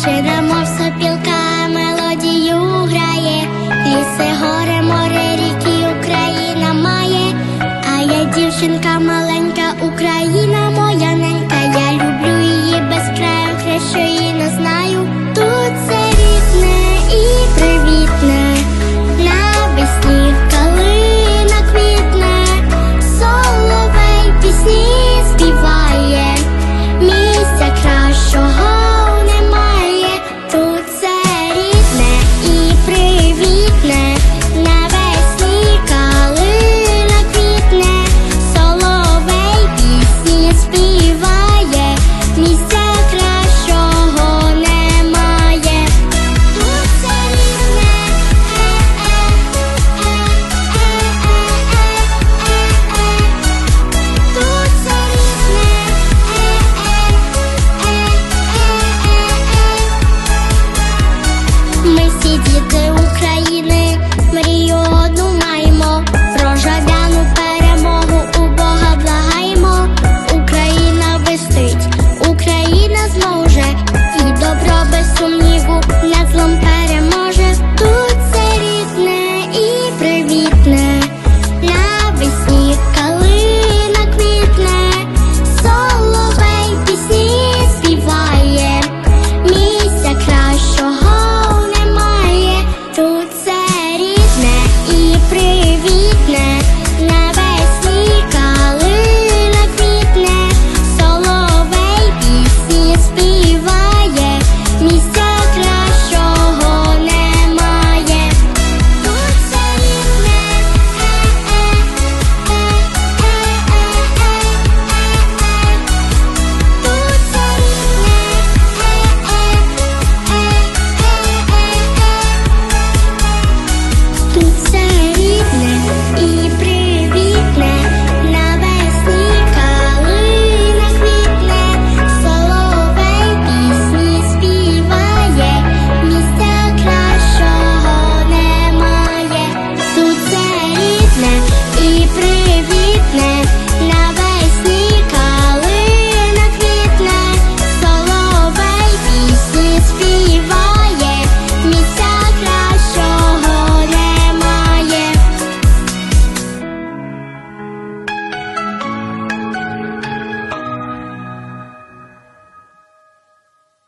дівчина, мов сопілка, мелодію грає, ліси, горе, море, ріки, Україна має, а я дівчинка маленька, Україна моя ненька,